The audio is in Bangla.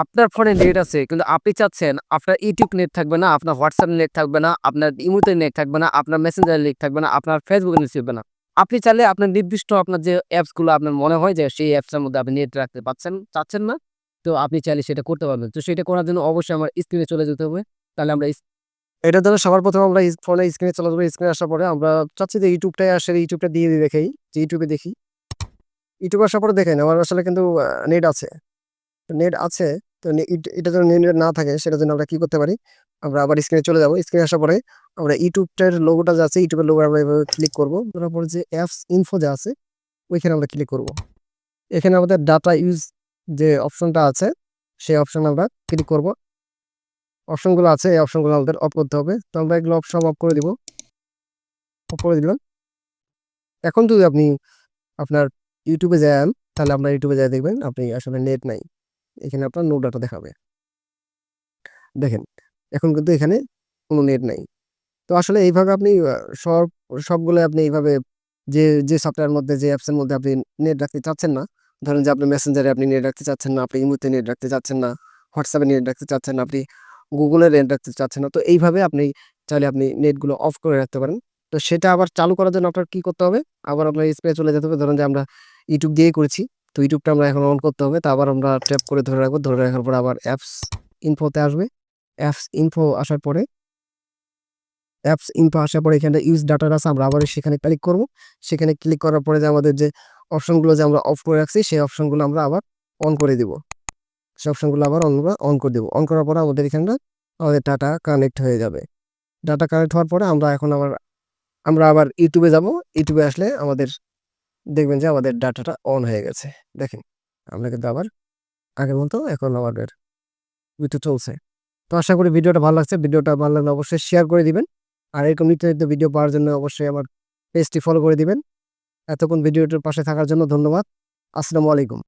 আপনার ফোনে নেট আছে কিন্তু আপনি চাচ্ছেন আপনার ইউটিউব নেট থাকবে না, আপনার হোয়াটসঅ্যাপ নেট থাকবে না, আপনার ইমোতে নেট থাকবে না, আপনার মেসেঞ্জার নেট থাকবে না, আপনার ফেসবুকে নেট থাকবে না। আপনি চাইলে আপনার নির্দিষ্ট আপনার যে অ্যাপসগুলো আপনার মনে হয় যে সেই অ্যাপসের মধ্যে আপনি নেট রাখতে পারছেন চাচ্ছেন না, তো আপনি চাইলে সেটা করতে পারবেন। তো সেটা করার জন্য অবশ্যই আমার স্ক্রিনে চলে যেতে হবে। তাহলে আমরা এটার জন্য সবার প্রথমে আমরা ফোনে স্ক্রিনে চলে যাব। স্ক্রিনে আসার পরে আমরা চাচ্ছি যে ইউটিউবটাই আসলে ইউটিউবটা দিয়ে দিই দেখাই। যে ইউটিউবে দেখি। ইউটিউবে আসার পরে দেখেন আমার আসলে কিন্তু নেট আছে। নেট আছে তো এটা যেন না থাকে সেটার জন্য আমরা কি করতে পারি? আমরা আবার স্ক্রিনে চলে যাব। স্ক্রিনে আসার পরে আমরা ইউটিউবটার লোগোটা যা আছে, ইউটিউবের লোগো আমরা এভাবে ক্লিক করব করার যে অ্যাপস ইনফো যে আছে, ওইখানে আমরা ক্লিক করব। এখানে আমাদের ডাটা ইউজ যে অপশনটা আছে, সেই অপশনে আমরা ক্লিক করব। অপশনগুলো আছে, এই অপশনগুলো আমাদের অফ করতে হবে। তো আমরা এগুলো সব অফ করে দিব। অফ করে দিলাম। এখন যদি আপনি আপনার ইউটিউবে যান, তাহলে আপনার ইউটিউবে যেয়ে দেখবেন, আপনি আসলে নেট নাই। এখানে আপনার নো ডাটা দেখাবে। দেখেন এখন কিন্তু এখানে কোনো নেট নাই। তো আসলে এইভাবে আপনি সব সবগুলো আপনি এইভাবে যে, যে সফটওয়্যার মধ্যে যে অ্যাপসের মধ্যে আপনি নেট রাখতে চাচ্ছেন না, ধরেন যে আপনি মেসেঞ্জারে আপনি নেট রাখতে চাচ্ছেন না, আপনি ইমোতে নেট রাখতে চাচ্ছেন না, হোয়াটসঅ্যাপে নেট রাখতে চাচ্ছেন না, আপনি গুগলে নেট রাখতে চাচ্ছেন না। তো এইভাবে আপনি চাইলে আপনি নেটগুলো অফ করে রাখতে পারেন। তো সেটা আবার চালু করার জন্য আপনার কী করতে হবে? আবার আপনার স্ক্রিনে চলে যেতে হবে। ধরেন যে আমরা ইউটিউব দিয়েই করেছি। তো ইউটিউবটা আমরা এখন অন করতে হবে। তো আবার আমরা ট্যাপ করে ধরে রাখব। ধরে রাখার পরে আবার অ্যাপস ইনফোতে আসবে। অ্যাপস ইনফো আসার পরে অ্যাপস ইনফো আসার পরে এখানটা ইউজ ডাটা আছে, আমরা আবার সেখানে ক্লিক করব। সেখানে ক্লিক করার পরে যে আমাদের যে অপশনগুলো যে আমরা অফ করে রাখছি, সেই অপশনগুলো আমরা আবার অন করে দিব। সেই অপশনগুলো আবার আমরা অন করে দিব। অন করার পরে আমাদের এখানটা আমাদের ডাটা কানেক্ট হয়ে যাবে। ডাটা কানেক্ট হওয়ার পরে আমরা এখন আবার, আমরা আবার ইউটিউবে যাব ইউটিউবে আসলে আমাদের দেখবেন যে আমাদের ডাটাটা অন হয়ে গেছে। দেখেন আমরা কিন্তু আবার আগের মতো এখন আমাদের বিদ্যুৎ চলছে। তো আশা করি ভিডিওটা ভালো লাগছে। ভিডিওটা ভালো লাগলে অবশ্যই শেয়ার করে দিবেন। আর এরকম নিত্য, নিত্য ভিডিও পাওয়ার জন্য অবশ্যই আমার পেজটি ফলো করে দিবেন। এতক্ষণ ভিডিওটার পাশে থাকার জন্য ধন্যবাদ। আসসালামু আলাইকুম।